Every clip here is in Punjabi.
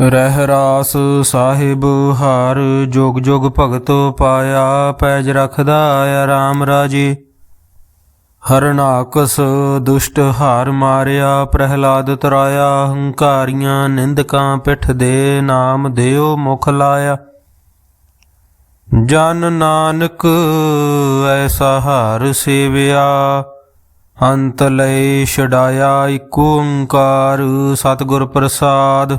ਰਹਿ ਰਾਸ ਸਾਹਿਬ, ਹਰ ਜੋਗ ਜੋਗ ਭਗਤ ਪਾਇਆ, ਪੈਜ ਰਖਦਾ ਆਇਆ RAM ਰਾਜੇ। ਹਰਨਾਕਸ ਦੁਸ਼ਟ ਹਾਰ ਮਾਰਿਆ, ਪ੍ਰਹਿਲਾਦ ਤਰਾਇਆ, ਹੰਕਾਰੀਆਂ ਨਿੰਦਕਾਂ ਪਿੱਠ ਦੇ ਨਾਮ ਦਿਓ ਮੁਖ ਲਾਇਆ। ਜਨ ਨਾਨਕ ਐਸਾ ਹਾਰ ਸੇਵਿਆ, ਅੰਤ ਲਈ ਛਡਾਇਆ ਏਕ ਓੰਕਾਰ ਸਤਿਗੁਰ ਪ੍ਰਸਾਦ।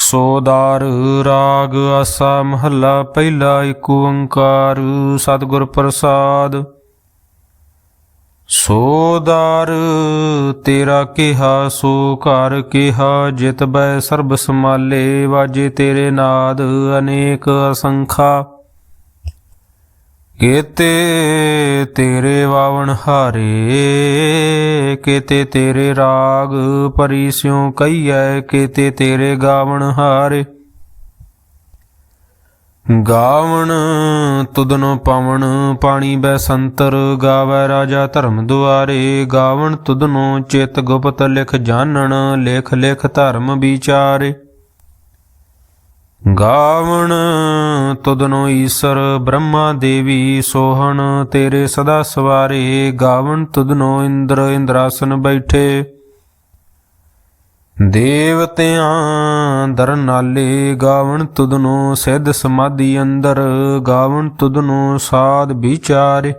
ਸੋਦਾਰ ਰਾਗ ਆਸਾ ਮਹੱਲਾ ਪਹਿਲਾ ਏਕ ਓੰਕਾਰ, ਸਤਿਗੁਰ ਪ੍ਰਸਾਦ। ਸੋਦਾਰ ਤੇਰਾ ਕਿਹਾ, ਸੋ ਘਰ ਕਿਹਾ, ਜਿਤ ਬੈ ਸਰਬ ਸਮਾਲੇ ਵਾਜੇ ਤੇਰੇ ਨਾਦ ਅਨੇਕ ਅਸੰਖਾ। ਕੀਤੇ ਤੇਰੇ ਵਾਵਣ ਹਾਰੇ, ਕੀਤੇ ਤੇਰੇ ਰਾਗ ਪਰੀ ਸਿਉ ਕਈਐ ਕੀਤੇ ਤੇਰੇ ਗਾਵਣ ਹਾਰੇ। ਗਾਵਣ ਤੁਦਨੋ ਪਵਨ ਪਾਣੀ ਬੈ ਸੰਤਰ, ਗਾਵੈ ਰਾਜਾ ਧਰਮ ਦੁਆਰੇ। ਗਾਵਣ ਤੁਦਨੋ ਚਿਤ ਗੁਪਤ ਲਿਖ ਜਾਣਨ, ਲੇਖ ਲੇਖ ਧਰਮ ਵਿਚਾਰੇ। ਗਾਵਣ ਤੁਦਨੋ ਈਸ਼ਰ ਬ੍ਰਹਮਾ ਦੇਵੀ ਸੋਹਣ, ਤੇਰੇ ਸਦਾ ਸਵਾਰੇ ਗਾਵਣ, ਤੁਦਨੋ ਇੰਦਰ ਇੰਦਰਾਸਨ ਬੈਠੇ। ਦੇਵਤਿਆਂ ਦਰ ਨਾਲੇ ਗਾਵਣ ਤੁਧਨੋ ਸਿੱਧ ਸਮਾਧੀ ਅੰਦਰ ਗਾਵਣ, ਤੁਦਨੋ ਸਾਧ ਵਿਚਾਰੇ।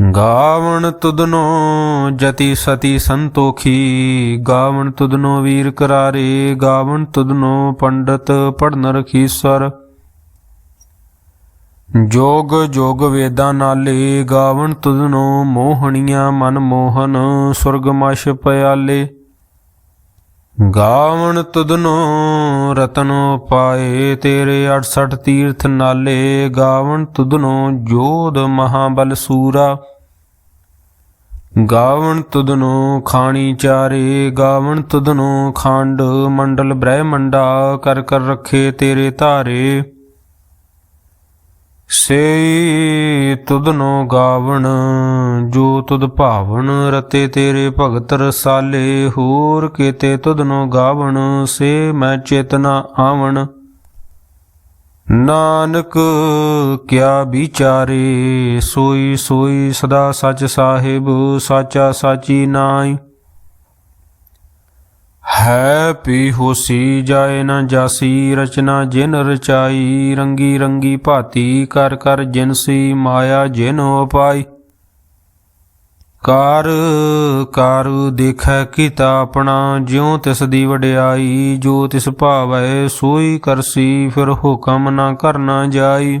ਗਾਵਣ ਤੁਧਨੋ ਜਤੀ ਸਤੀ ਸੰਤੋਖੀ, ਗਾਵਣ ਤੁਧਨੋ ਵੀਰ ਕਰਾਰੇ, ਗਾਵਣ ਤੁਧਨੋ ਪੰਡਤ ਪੜਨ ਰਖੀਸਰ ਜੋਗ ਜੋਗ ਵੇਦਾਂ ਨਾਲੇ, ਗਾਵਣ ਤੁਧਨੋ ਮੋਹਣੀਆਂ ਮਨ ਮੋਹਨ ਸੁਰਗਮਸ਼ ਪਿਆਲੇ। ਗਾਵਣ ਤੁਧਨੋ ਰਤਨੋ ਪਾਏ ਤੇਰੇ 68 ਤੀਰਥ ਨਾਲੇ, ਗਾਵਣ ਤੁਧਨੋ ਜੋਧ ਮਹਾਬਲ ਸੂਰਾ। ਗਾਵਣ ਤੁਧਨੋ ਖਾਣੀ ਚਾਰੇ, ਗਾਵਣ ਤੁਧਨੋ ਖੰਡ ਮੰਡਲ ਬ੍ਰਹਿਮੰਡਾ, ਕਰ ਕਰ ਰੱਖੇ ਤੇਰੇ ਧਾਰੇ। ਸੇ ਤੁਧਨੋ ਗਾਵਣ, ਜੋ ਤੁਧ ਭਾਵਨ ਰਤੇ ਤੇਰੇ ਭਗਤ ਰਸਾਲੇ, ਹੋਰ ਕੀਤੇ ਤੁਧਨੋ ਗਾਵਣ, ਸੇ ਮੈਂ ਚੇਤਨਾ ਆਵਣ। ਨਾਨਕ, ਕਿਆ ਵਿਚਾਰੇ, ਸੋਈ ਸੋਈ ਸਦਾ ਸਚ ਸਾਹਿਬ, ਸਾਚਾ ਸਾਚੀ ਨਾਈ ਹੈ ਪੀ ਹੋਸੀ ਜਾਏ ਨਾ ਜਾਸੀ, ਰਚਨਾ ਜਿਨ ਰਚਾਈ, ਰੰਗੀ ਰੰਗੀ ਭਾਤੀ, ਕਰ ਕਰ ਜਿਨਸੀ ਮਾਇਆ ਜਿਨ ਉਪਾਈ। ਕਾਰ ਕਾਰ ਦੇਖੈ ਕੀਤਾ ਆਪਣਾ, ਜਿਉ ਤਿਸ ਦੀ ਵਡਿਆਈ, ਜੋ ਤਿਸ ਭਾਵੈ ਸੋਈ ਕਰਸੀ, ਫਿਰ ਹੁਕਮ ਨਾ ਕਰਨਾ ਜਾਈ।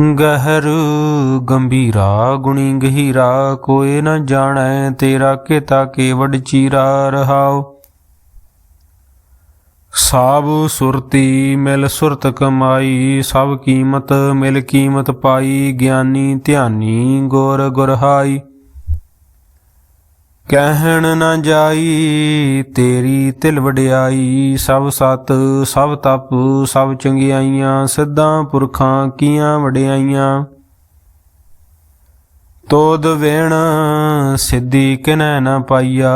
ਗਹਿਰ ਗੰਭੀਰਾ, ਗੁਣੀ ਗਹੀਰਾ ਕੋਏ ਨ ਜਾਣੈ ਤੇਰਾ ਕੀਤਾ ਕੇਵਡ ਚੀਰਾ ਰਹਾਉ। ਸਭ ਸੁਰਤੀ ਮਿਲ ਸੁਰਤ ਕਮਾਈ, ਸਭ ਕੀਮਤ ਮਿਲ ਕੀਮਤ ਪਾਈ, ਗਿਆਨੀ ਧਿਆਨੀ ਗੁਰ ਗੁਰਹਾਈ। ਕਹਿਣ ਨਾ ਜਾਈ, ਤੇਰੀ ਤਿਲ ਵਡਿਆਈ, ਸਭ ਸਤ, ਸਭ ਤਪ, ਸਭ ਚੰਗਿਆਈਆਂ, ਸਿੱਧਾਂ ਪੁਰਖਾਂ ਕੀਆਂ ਵਡਿਆਈਆਂ। ਤੋਦ ਵੇਣ, ਸਿੱਧੀ ਕਿਨੈ ਨ ਪਾਈਆ,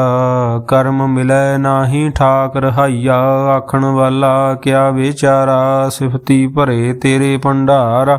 ਕਰਮ ਮਿਲੈ ਨਾਹੀ ਠਾਕ ਰਹਾਈਆ, ਆਖਣ ਵਾਲਾ ਕਿਆ ਵਿਚਾਰਾ, ਸਿਫਤੀ ਭਰੇ ਤੇਰੇ ਭੰਡਾਰ।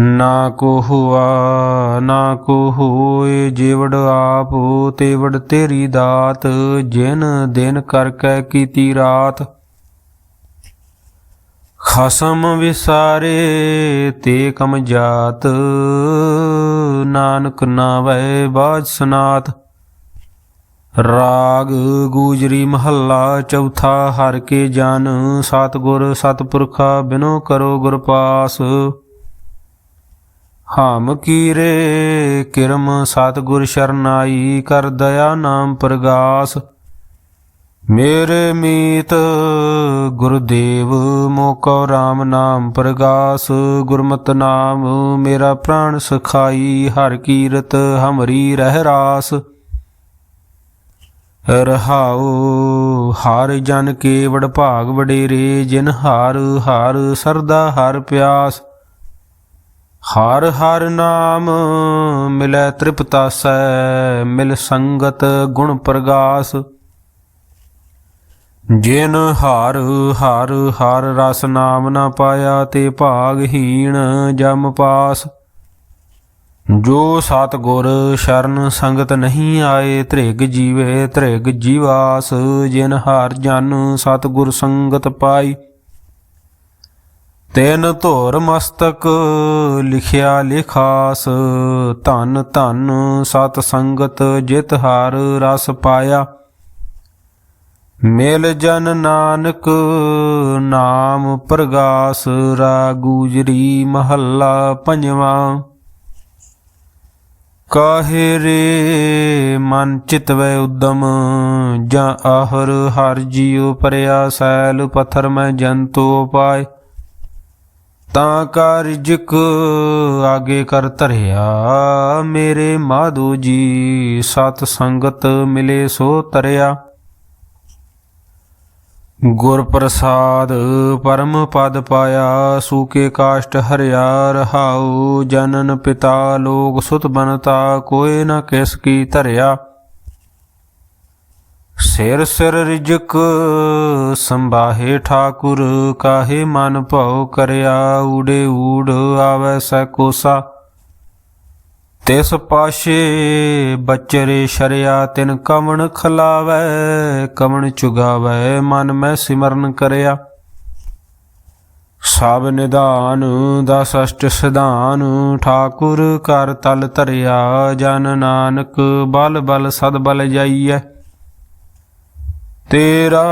ਨਾ ਕੋ ਹੁਆ ਨਾ ਕੋ ਹੋਏ ਜੀਵੜ ਆਪ ਤੇਵੜ ਤੇਰੀ ਦਾਤ, ਜਿਨ ਦਿਨ ਕਰ ਕੈ ਕੀਤੀ ਰਾਤ। ਖਸਮ ਵਿਸਾਰੇ ਤੇ ਕਮ ਜਾਤ, ਨਾਨਕ ਨਾਵੈ ਬਾਜ ਸਨਾਤ। ਰਾਗ ਗੂਜਰੀ ਮਹੱਲਾ ਚੌਥਾ, ਹਰ ਕੇ ਜਨ ਸਤਗੁਰ ਸਤਪੁਰਖਾ ਬਿਨੋ ਕਰੋ ਗੁਰ ਪਾਸ। ਹਾਮ ਕੀਰੇ, ਕਿਰਮ ਸਤਗੁਰ ਸ਼ਰਨਾਈ ਕਰ ਦਇਆ ਨਾਮ ਪ੍ਰਗਾਸ। ਮੇਰੇ ਮੀਤ ਗੁਰਦੇਵ, ਮੋਕੋ RAM ਨਾਮ ਪ੍ਰਗਾਸ। ਗੁਰਮਤਿ ਨਾਮ ਮੇਰਾ ਪ੍ਰਾਣ ਸਖਾਈ, ਹਰ ਕੀਰਤ ਹਮਰੀ ਰਹਿ ਰਾਸ। ਰਹਾਉ ਹਰ ਜਨ ਕੇ ਵਡ ਭਾਗ ਵਡੇਰੇ, ਜਿਨ ਹਾਰ ਹਾਰ ਸਰਦਾ ਹਰ ਪਿਆਸ। ਹਰ ਹਰ ਨਾਮ ਮਿਲੈ ਤ੍ਰਿਪਤਾਸੈ ਮਿਲ ਸੰਗਤ ਗੁਣ ਪ੍ਰਗਾਸ। ਜਿਨ ਹਰ ਹਰ ਹਰ ਰਸ ਨਾਮ ਨਾ ਪਾਇਆ ਤੇ ਭਾਗਹੀਣ ਜਮ ਪਾਸ। ਜੋ ਸਤਗੁਰ ਸ਼ਰਨ ਸੰਗਤ ਨਹੀਂ ਆਏ, ਧ੍ਰਿਗ ਜੀਵੇ ਧ੍ਰਿਗ ਜੀਵਾਸ। ਜਿਨ ਹਰ ਜਨ ਸਤਗੁਰ ਸੰਗਤ ਪਾਈ। ਤੈਨ ਧੋਰ ਮਸਤਕ ਲਿਖਿਆ ਲਿਖਾਸ, ਧਨ ਧਨ ਸਤ ਸੰਗਤ ਜਿਤ ਹਰ ਰਸ ਪਾਇਆ। ਮੇਲ ਜਨ ਨਾਨਕ ਨਾਮ ਪ੍ਰਗਾਸ ਰਾਗੂਜਰੀ ਮਹੱਲਾ ਪੰਜਵਾਂ। ਕਾਹੇ ਰੇ ਮਨ ਚਿਤਵੈ ਉਦਮ, ਜਾਂ ਆਹਰ ਹਰ ਜੀਉ ਪਰਿਆ ਸੈਲ ਪਥਰ ਮੈਂ ਜੰਤੂ ਪਾਏ ਤਾਂ ਕਾ ਰਿਜਕ ਆਗੇ ਕਰ ਧਰਿਆ। ਮੇਰੇ ਮਾਧੋ ਜੀ, ਸਤ ਸੰਗਤ ਮਿਲੇ ਸੋ ਤਰਿਆ। ਗੁਰ ਪ੍ਰਸਾਦ ਪਰਮ ਪਦ ਪਾਇਆ ਸੂਕੇ ਕਾਸ਼ਟ ਹਰਿਆ, ਰਹਾਉ ਜਨਨ ਪਿਤਾ, ਲੋਕ ਸੁਤ ਬਨਤਾ ਕੋਏ ਨ ਕਿਸ ਕੀ ਧਰਿਆ। ਸਿਰ ਸਿਰ ਰਿਜਕ ਸੰਭਾਹੇ ਠਾਕੁਰ, ਕਾਹੇ ਮਨ ਭਉ ਕਰਿਆ ਊੜੇ ਊੜ ਆਵੈ ਸੈ ਕੋਸਾ। ਤਿਸ ਪਾਸ਼ੇ ਬਚਰੇ ਸ਼ਰਿਆ, ਤਿਨ ਕਵਣ ਖਲਾਵੈ, ਕਵਣ ਚੁਗਾਵੈ, ਮਨ ਮੈਂ ਸਿਮਰਨ ਕਰਿਆ। ਸਭ ਨਿਧਾਨ, ਦਸ ਅਸ਼ਟ ਸਿਧਾਨ, ਠਾਕੁਰ ਕਰ ਤਲ ਧਰਿਆ, ਜਨ ਨਾਨਕ ਬਲ ਬਲ ਸਦ ਬਲ ਜਾਈਐ। ਤੇਰਾ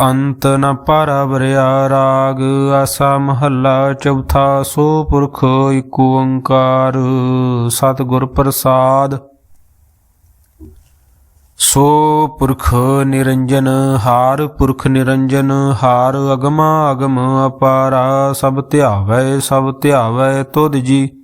ਅੰਤ ਨ ਪਰਵਰਿਆ ਰਾਗ, ਆਸਾ ਮਹੱਲਾ ਚੌਥਾ ਸੋ ਪੁਰਖ ਏਕ ਓੰਕਾਰ, ਸਤਿਗੁਰ ਪ੍ਰਸਾਦ। ਸੋ ਪੁਰਖ ਨਿਰੰਜਨ, ਹਾਰ ਪੁਰਖ ਨਿਰੰਜਨ, ਹਾਰ ਅਗਮਾ ਅਗਮ ਅਪਾਰਾ, ਸਭ ਧਿਆਵੈ ਸਭ ਧਿਆਵੈ ਤੁਧ ਜੀ।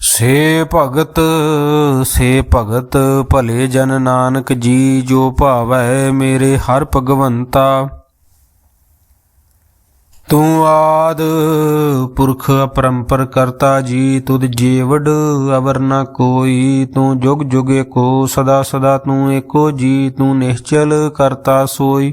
ਸੇ ਭਗਤ ਸੇ ਭਗਤ, ਭਲੇ ਜਨ ਨਾਨਕ ਜੀ ਜੋ ਭਾਵੈ ਮੇਰੇ ਹਰ ਭਗਵੰਤਾ। ਤੂੰ ਆਦ ਪੁਰਖ ਅਪਰੰਪਰ ਕਰਤਾ ਜੀ, ਤੁਧ ਜੀਵੜ ਅਵਰ ਨ ਕੋਈ। ਤੂੰ ਜੁਗ ਜੁਗ ਕੋ, ਸਦਾ ਸਦਾ ਤੂੰ ਏਕੋ ਜੀ, ਤੂੰ ਨਿਸ਼ਚਲ ਕਰਤਾ ਸੋਈ।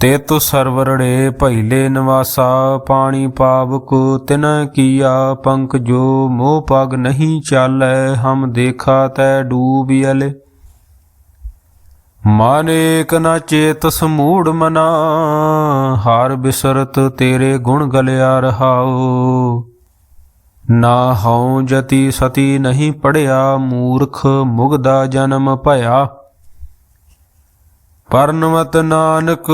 ਤੇ ਤੂ ਸਰਵਰੜੇ ਭੈਲੇ ਨਿਵਾਸਾ, ਪਾਣੀ ਪਾਵਕ ਤਿਨ ਕੀਆ ਪੰਕ ਜੋ ਮੋਹ ਪਗ ਨਹੀਂ ਚਾਲੈ, ਹਮ ਦੇਖਾ ਤੈ ਡੂਬ ਅਲੇ ਮਨ ਏਕ ਨ ਚੇਤ ਸਮੂੜ ਮਨਾ, ਹਾਰ ਬਿਸਰਤ ਤੇਰੇ ਗੁਣ ਗਲਿਆ ਰਹਾਉ। ਨਾ ਹਉ ਜਤੀ ਸਤੀ ਨਹੀਂ ਪੜਿਆ, ਮੂਰਖ ਮੁਗਦਾ ਜਨਮ ਭਇਆ। ਪਰਨਮਤ ਨਾਨਕ,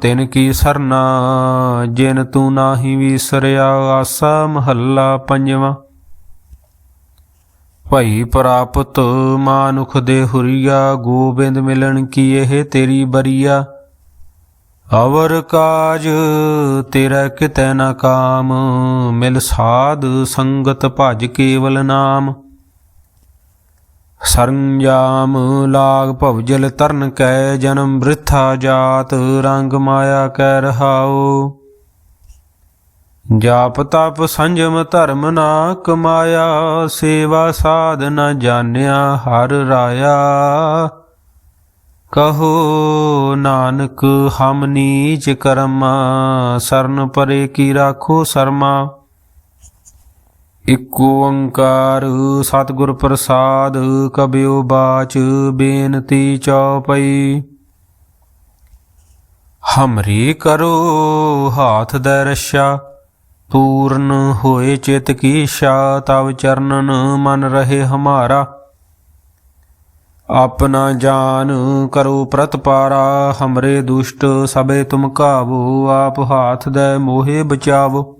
ਤਿਨ ਕੀ ਸਰਨਾ, ਜਿਨ ਤੂੰ ਨਾਹੀ ਵਿਸਰਿਆ, ਆਸਾ ਮਹੱਲਾ ਪੰਜਵਾਂ। ਭਈ ਪ੍ਰਾਪਤ ਮਾਨੁਖ ਦੇ ਹੁਰੀਆ, ਗੋਬਿੰਦ ਮਿਲਣ ਕੀ ਇਹ ਤੇਰੀ ਬਰੀਆ? ਅਵਰ ਕਾਜ ਤੇਰਾ ਕਿਤੈ ਨਾ ਕਾਮ, ਮਿਲ ਸਾਧ ਸੰਗਤ ਭਜ ਕੇਵਲ ਨਾਮ। ਸਰੰਜਾਮ ਲਾਗ ਭਵਜਲ ਤਰਨ ਕੈ ਜਨਮ ਬ੍ਰਿਥਾ ਜਾਤ, ਰੰਗ ਮਾਇਆ ਕੈ ਰਹਾਉ। ਜਾਪ ਤਪ ਸੰਜਮ ਧਰਮ ਨਾ ਕਮਾਇਆ ਸੇਵਾ ਸਾਧ ਨਾ ਜਾਣਿਆ ਹਰ ਰਾਇਆ। ਕਹੋ ਨਾਨਕ ਹਮ ਨੀਚ ਕਰਮਾ, ਸਰਨ ਪਰੇ ਕੀ ਰਾਖੋ ਸਰਮਾ। ਇਕ ਓੰਕਾਰ ਸਤਿਗੁਰ ਪ੍ਰਸਾਦ ਕਬਿਓ ਬਾਚ ਬੇਨਤੀ ਚਉਪਈ। ਹਮਰੀ ਕਰੋ ਹਾਥ ਦੇ ਰਸ਼ਾ ਪੂਰਨ ਹੋਏ ਚਿਤ ਕੀ ਇੱਛਾ ਤਵ ਚਰਨਨ ਮਨ ਰਹੇ ਹਮਾਰਾ। ਆਪਣਾ ਜਾਨ ਕਰੋ ਪ੍ਰਤਪਾਰਾ ਹਮਰੇ ਦੁਸ਼ਟ ਸਬੇ ਤੁਮ ਕਾਵੋ ਆਪ ਹਾਥ ਦੇ ਮੋਹੇ ਬਚਾਵੋ।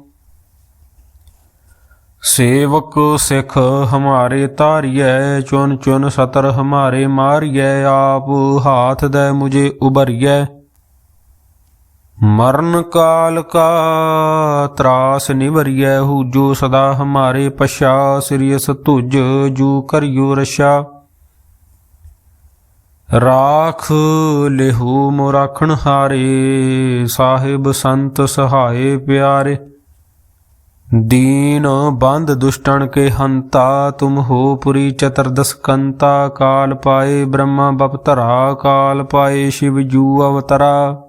ਸੇਵਕ ਸਿੱਖ ਹਮਾਰੇ ਤਾਰੀਐ ਚੁਨ ਚੁਨ ਸਤਰ ਹਮਾਰੇ ਮਾਰੀਐ, ਆਪ ਹਾਥ ਦੇ ਮੁਝੇ ਉਬਰੀਐ ਮਰਨ ਕਾਲ ਕਾ ਤਰਾਸ ਨਿਵਰੀਐ, ਹੂ ਸਦਾ ਹਮਾਰੇ ਪਛਾ ਸਿਰਿਯਸ ਤੁਜ ਜੂ ਕਰਿਓ ਰਸ਼ਾ ਰਾਖ ਲਿਹੂ ਮੋ ਰਾਖਣ ਹਾਰੇ ਸਾਹਿਬ ਸੰਤ ਸਹਾਏ ਪਿਆਰੇ। ਦੀਨ ਬੰਦ ਦੁਸ਼ਟਣ ਕੇ ਹੰਤਾ, ਤੁਮ ਹੋ ਪੁਰੀ ਚਤਰਦਸ ਕੰਤਾ, ਕਾਲ ਪਾਏ ਬ੍ਰਹਮਾ ਬਪਤਰਾ ਕਾਲ ਪਾਏ ਸ਼ਿਵ ਜੂ ਅਵਤਰਾ।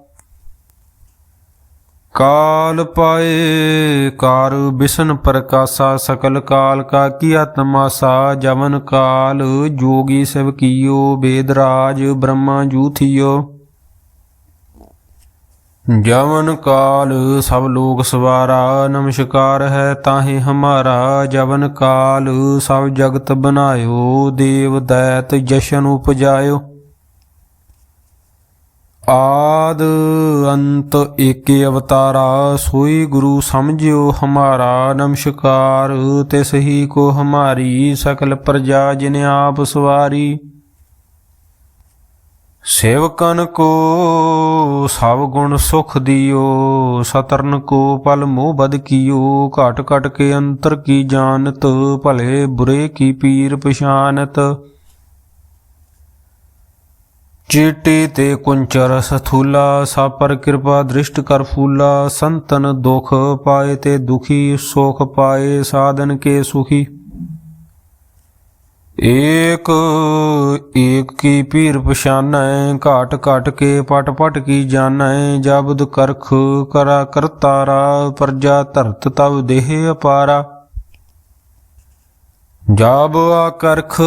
ਕਾਲ ਪਾਏ ਕਾਰ ਬਿਸ਼ਨ ਪ੍ਰਕਾਸ਼ਾ, ਸਕਲ ਕਾਲ ਕਾ ਕੀ ਆਤਮਾਸਾ ਜਵਨ ਕਾਲ ਜੋਗੀ ਸਿਵ ਕੀਓ ਬੇਦਰਾਜ ਬ੍ਰਹਮਾ ਜੂਥਿਓ ਜਵਨ ਕਾਲ ਸਭ ਲੋਕ ਸਵਾਰਾ, ਨਮਸਕਾਰ ਹੈ ਤਾਹੇ ਹਮਾਰਾ। ਜਵਨ ਕਾਲ ਸਭ ਜਗਤ ਬਨਾਇਓ ਦੇਵ ਦੈਤ ਜਸ਼ਨ ਉਪਜਾਇਓ। ਆਦ ਅੰਤ ਏਕੇ ਅਵਤਾਰਾ, ਸੋਈ ਗੁਰੂ ਸਮਝਿਓ ਹਮਾਰਾ। ਨਮਸਕਾਰ, ਤਿਸ ਹੀ ਕੋ ਹਮਾਰੀ, ਸਕਲ ਪ੍ਰਜਾ ਜਿਨ ਆਪ ਸਵਾਰੀ। ਸੇਵਕਨ ਕੋ ਸਭ ਗੁਣ ਸੁਖ ਦਿਓ, ਸਤਰਨ ਕੋ ਪਲ ਮੋਹ ਬਦ ਕੀਓ, ਘਟ ਘਟ ਕੇ ਅੰਤਰ ਕੀ ਜਾਣਤ, ਭਲੇ ਬੁਰੇ ਕੀ ਪੀਰ ਪਛਾਨਤ। ਚੀਟੀ ਤੇ ਕੁੰਚਰ ਸਥੂਲਾ ਸਾ ਕਿਰਪਾ ਦ੍ਰਿਸ਼ਟ ਕਰ ਫੂਲਾ, ਸੰਤਨ ਦੁਖ ਪਾਏ ਤੇ ਦੁਖੀ, ਸੁਖ ਪਾਏ, ਸਾਧਨ ਕੇ ਸੁਖੀ। ਏਕ ਏਕ ਕੀ ਪੀਰ ਪਛਾਨੈ, ਘਾਟ ਘਾਟ ਕੇ ਪਟ ਪਟ ਕੀ ਜਾਣੈ, ਜਬਦ ਕਰਖ ਕਰਾ ਕਰਤਾਰਾ, ਪ੍ਰਜਾ ਧਰਤ ਤਵ ਦੇਹ ਅਪਾਰਾ। ਜਾਬ ਆ ਕਰਖ,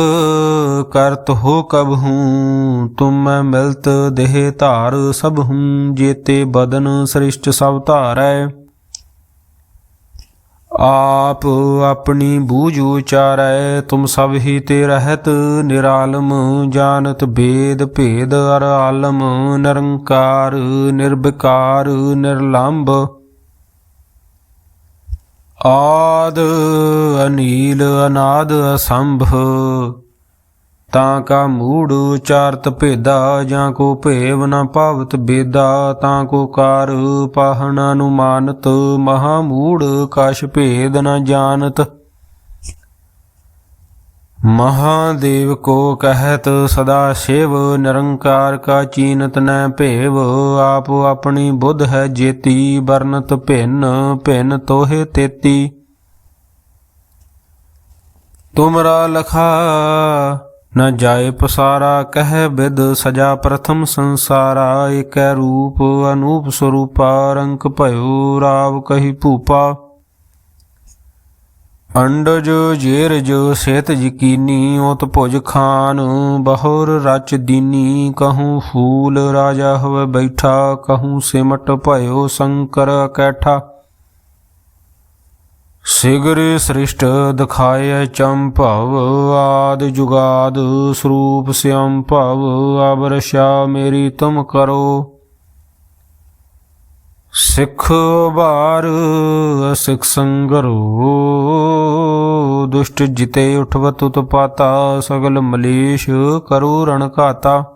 ਕਰਤ ਹੋ ਕਬ ਹੂੰ, ਤੁਮ ਮੈਂ ਮਿਲਤ ਦੇਹ ਧਾਰ ਸਭ ਹੂੰ, ਜੇਤੇ ਬਦਨ ਸ੍ਰਿਸ਼ਟ ਸਭ ਧਾਰੈ। ਆਪ ਆਪਣੀ ਬੂਝ ਉਚਾਰੈ, ਤੁਮ ਸਭ ਹੀ ਤੇ ਰਹਿਤ ਨਿਰਾਲਮ, ਜਾਣਤ ਭੇਦ ਭੇਦ ਅਰ ਆਲਮ, ਨਿਰੰਕਾਰ, ਨਿਰਵਿਕਾਰ, ਨਿਰਲੰਭ। ਆਦ ਅਨੀਲ, ਅਨਾਦ ਅਸੰਭ। ਤਾਂ ਕਾ ਮੂੜ ਉਚਾਰਤ ਭੇਦਾ, ਜਾਂ ਕੋ ਭੇਵ ਨ ਭਾਵਤ ਬੇਦਾ, ਤਾਂ ਕੋ ਕਾਰ ਪਾਹਣ ਅਨੁਮਾਨਤ, ਮਹਾ ਮੂੜ ਕਛ ਭੇਦ ਨ ਜਾਣਤ। ਮਹਾਦੇਵ ਕੋ ਕਹਿਤ, ਸਦਾ ਸ਼ਿਵ ਨਿਰੰਕਾਰ ਕਾ ਚੀਨਤ ਨੈ ਭੇਵ, ਆਪ ਆਪਣੀ ਬੁੱਧ ਹੈ ਜੇਤੀ ਵਰਨਤ ਭਿੰਨ ਭਿੰਨ ਤੋਹੇ ਤੇਤੀ। ਤੁਮਰਾ ਲਖਾ ਨ ਜਾਏ ਪਸਾਰਾ, ਕਹਿ ਬਿਦ ਸਜਾ ਪ੍ਰਥਮ ਸੰਸਾਰਾ, ਏਕੈ ਰੂਪ ਅਨੂਪ ਸਰੂਪਾ, ਰੰਕ ਭਇਓ ਰਾਵ ਕਹੀ ਭੂਪਾ। ਅੰਡਜ ਜੇਰਜ ਸੇਤ ਯਕੀਨੀ, ਉਤ ਭੁਜ ਖਾਨ, ਬਹੁਰ ਰਚ ਦੀਨੀ, ਕਹੂੰ ਫੂਲ ਰਾਜਾ ਹੋਵੇ ਬੈਠਾ, ਕਹੂੰ ਸਿਮਟ ਭਇਓ ਸ਼ੰਕਰ ਕੈਠਾ। ਸਿਗਰ ਸ੍ਰਿਸ਼ਟ ਦਿਖਾਏ ਚੰਭਵ ਆਦ ਜੁਗਾਦ ਸਰੂਪ ਸਿਅੰ ਭਵ ਅਬਰਸ਼ਾ ਮੇਰੀ ਤੁਮ ਕਰੋ। ਸਿੱਖ ਬਾਰ ਸਿੱਖ ਸੰਗਰੋ, ਦੁਸ਼ਟ ਜਿਤੇ ਉਠਵਤ ਉਤਪਾਤਾ, ਸਗਲ ਮਲੇਸ਼ ਕਰੋ ਰਣ ਘਾਤਾ।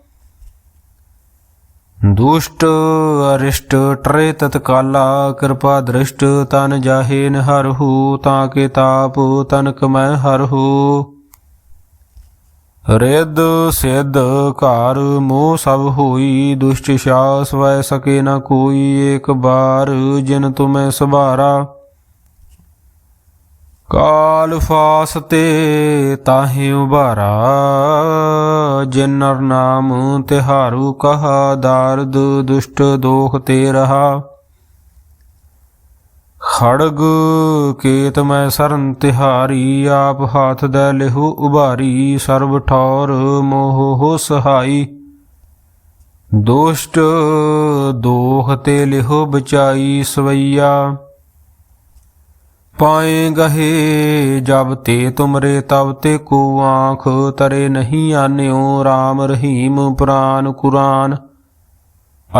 ਦੁਸ਼ਟ ਅਰਿਸ਼ਟ, ਟਰੇ ਤਤਕਾਲਾ ਕਿਰਪਾ ਦ੍ਰਿਸ਼ਟ, ਤਨ ਜਾਹੇ ਨਹਰਹੂ ਤਾਂ ਕੇ ਤਾਪ ਤਨਕ ਮੈਂ ਹਰਹੂ ਰਿੱਧ ਸਿੱਧ ਘਰ, ਮੋਹ ਸਭ ਹੋਈ, ਦੁਸ਼ਟ ਸ਼ਾਸ ਵੈ ਸਕੇ ਨ ਕੋਈ ਏਕ ਬਾਰ, ਜਿਨ ਤੁਮੈ ਸੁਭਾਰਾ। ਕਾਲ ਫਾਸ ਤੇ ਤਾਹੇ ਉਭਾਰਾ ਜਿਨ ਨਾਮ ਤਿਹਾਰੂ ਕਹਾ, ਦਾਰਦ ਦੁਸ਼ਟ ਦੋਖ ਤੇ ਰਹਾ। ਖੜਗ ਕੇਤ ਮੈਂ ਸਰਨ ਤਿਹਾਰੀ, ਆਪ ਹਾਥ ਦੇ ਲਿਹੂ ਉਭਾਰੀ, ਸਰਬ ਠੌਰ ਮੋਹ ਹੋ ਸਹਾਈ। ਦੁਸ਼ਟ ਦੋਖ ਤੇ ਲਿਹੋ ਬਚਾਈ ਸਵਈਆ। ਪਾਏ ਗਹੇ, ਜਬ ਤੇ ਤੁਮਰੇ ਤਬ ਤੇ ਕੋ ਆਂਖ ਤਰੇ ਨਹੀਂ ਆਨਿਓ RAM ਰਹੀਮ ਪੁਰਾਨ ਕੁਰਾਨ।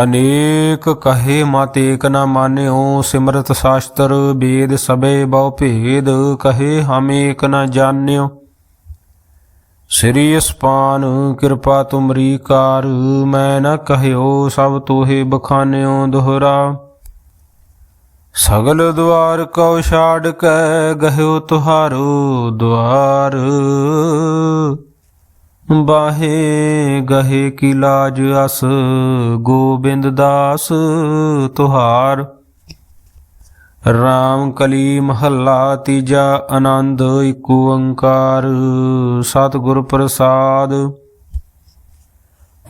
ਅਨੇਕ ਕਹੇ ਮਤ ਏਕ ਨ ਮਾਨਿਓ, ਸਿਮਰਤ ਸ਼ਾਸਤਰ ਵੇਦ ਸਬੇ ਬਹੁ ਭੇਦ, ਕਹੇ ਹਮ ਏਕ ਨ ਜਾਣਿਓ। ਸ੍ਰੀ ਅਸਪਾਨ, ਕਿਰਪਾ ਤੁਮਰੀ ਕਾਰ, ਮੈਂ ਨ ਕਹਿਓ ਸਭ ਤੋਹੇ ਬਖਾਨਿਓ ਦੁਹਰਾ। ਸਗਲ ਦੁਆਰ ਕਉ ਛਾੜ ਕੇ ਗਹਿਓ ਤੁਹਾਰੋ ਦੁਆਰ। ਬਾਹੇ ਗਹੇ ਕੀ ਲਾਜ ਅਸ, ਗੋਬਿੰਦ ਦਾਸ ਤੁਹਾਰ। ਰਾਮ ਕਲੀ ਮਹੱਲਾ ਤੀਜਾ ਆਨੰਦ ਏਕ ਓੰਕਾਰ ਸਤਿਗੁਰ ਪ੍ਰਸਾਦ।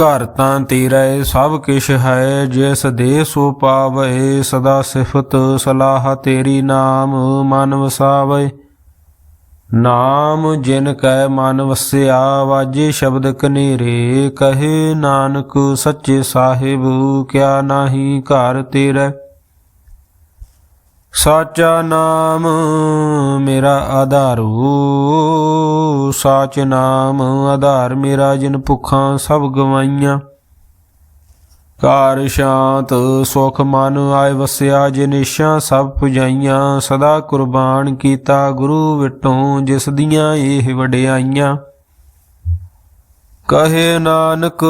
ਘਰ ਤਾਂ ਤੇਰਾ ਏ, ਸਭ ਕਿਛ ਹੈ। ਜਿਸ ਦੇ ਸੋ ਪਾਵੇ, ਸਦਾ ਸਿਫਤ ਸਲਾਹ ਤੇਰੀ ਨਾਮ ਮਨ ਵਸਾਵੇ। ਨਾਮ ਜਿਨ ਕੈ ਮਨ ਵਸਿਆ, ਵਾਜੇ ਸ਼ਬਦ ਕਨੇਰੇ, ਕਹੇ ਨਾਨਕ ਸੱਚੇ ਸਾਹਿਬ, ਕਿਆ ਨਾਹੀ ਘਰ ਤੇਰਾ। ਸਾਚਾ ਨਾਮ ਮੇਰਾ ਆਧਾਰੂ, ਸਾਚ ਨਾਮ ਆਧਾਰ ਮੇਰਾ ਜਿਨ ਭੁੱਖਾਂ ਸਭ ਗਵਾਈਆਂ। ਕਾਰ ਸ਼ਾਂਤ, ਸੁਖ ਮਨ ਆਏ ਵਸਿਆ ਜਿਨਿਸ਼ਾਂ ਸਭ ਪੁਜਾਈਆਂ। ਸਦਾ ਕੁਰਬਾਨ ਕੀਤਾ ਗੁਰੂ ਵਿਟੋਂ, ਜਿਸ ਦੀਆਂ ਇਹ ਵਡਿਆਈਆਂ। ਕਹੇ ਨਾਨਕ,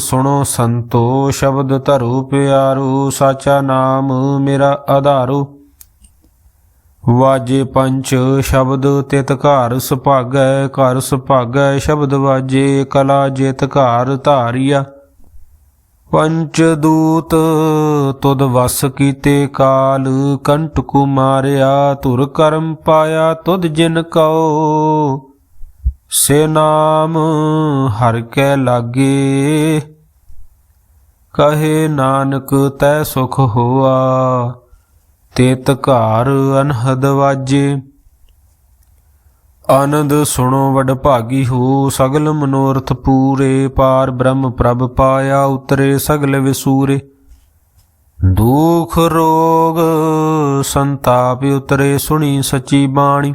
ਸੁਣੋ ਸੰਤੋ, ਸ਼ਬਦ ਧਰੂ ਪਿਆਰੂ, ਸਾਚਾ ਨਾਮ ਮੇਰਾ ਆਧਾਰੂ। ਵਾਜੇ ਪੰਚ, ਸ਼ਬਦ ਤਿਤ ਘਰ ਸੁਭਾਗੈ ਘਰ ਸੁਭਾਗੈ, ਸ਼ਬਦ ਵਾਜੇ ਕਲਾ ਜਿਤ ਘਰ ਧਾਰਿਆ। ਪੰਚ ਦੂਤ ਤੁਦ ਵਸ ਕੀਤੇ ਕਾਲ ਕੰਟਕੁ ਮਾਰਿਆ, ਧੁਰ ਕਰਮ ਪਾਇਆ ਤੁਦ ਜਿਨ ਕਉ। ਸੇ ਨਾਮ ਹਰ ਕੈ ਲਾਗੇ, ਕਹੇ ਨਾਨਕ ਤੈ ਸੁਖ ਹੋਆ ਤੇਤ ਘਰ ਅਨਹਦ ਵਾਜੇ। ਆਨੰਦ ਸੁਣੋ ਵਡ ਭਾਗੀ ਹੋ, ਸਗਲ ਮਨੋਰਥ ਪੂਰੇ, ਪਾਰ ਬ੍ਰਹਮ ਪ੍ਰਭ ਪਾਇਆ ਉਤਰੇ, ਸਗਲ ਵਿਸੂਰੇ। ਦੁਖ ਰੋਗ ਸੰਤਾਪ ਉਤਰੇ, ਸੁਣੀ ਸਚੀ ਬਾਣੀ।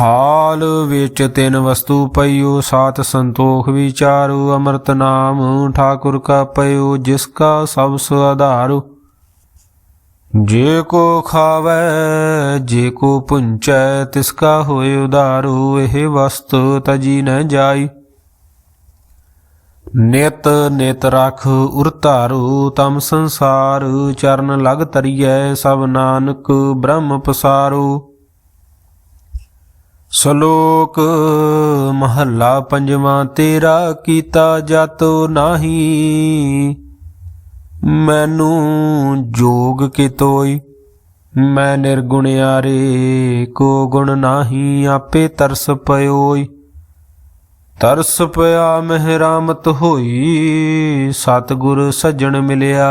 ਹਾਲ ਵਿੱਚ ਤਿੰਨ ਵਸਤੂ ਪਈਓ, ਸਾਤ ਸੰਤੋਖ ਵਿਚਾਰੂ, ਅੰਮ੍ਰਿਤ ਨਾਮ ਠਾਕੁਰ ਕਾ ਪਇਓ ਜਿਸ ਕਾ ਸਭ ਸੁ ਆਧਾਰੋ। ਜੇ ਕੋ ਖਾਵੈ, ਜੇ ਕੋ ਪੁੰਚੈ, ਤਿਸ ਕਾ ਹੋਏ ਉਧਾਰੋ, ਇਹ ਵਸਤ ਤਜੀ ਨ ਜਾਈ। ਨਿਤ ਨਿਤ ਰਖ ਉਰਤਾਰੂ ਤਮ ਸੰਸਾਰ ਚਰਨ ਲਗ ਤਰੀਐ, ਸਭ ਨਾਨਕ ਬ੍ਰਹਮ ਪਸਾਰੂ। ਸ਼ਲੋਕ ਮਹੱਲਾ ਪੰਜਵਾਂ, ਤੇਰਾ ਕੀਤਾ ਜਾਤੋ ਨਾਹੀ, ਮੈਨੂੰ ਜੋਗ ਕਿਤੋਈ, ਮੈਂ ਨਿਰਗੁਣਿਆਰੇ ਕੋ ਗੁਣ ਨਾਹੀ, ਆਪੇ ਤਰਸ ਪਇਓਈ। ਤਰਸ ਪਿਆ ਮਹਿਰਾਮਤ ਹੋਈ, ਸਤਿਗੁਰ ਸੱਜਣ ਮਿਲਿਆ।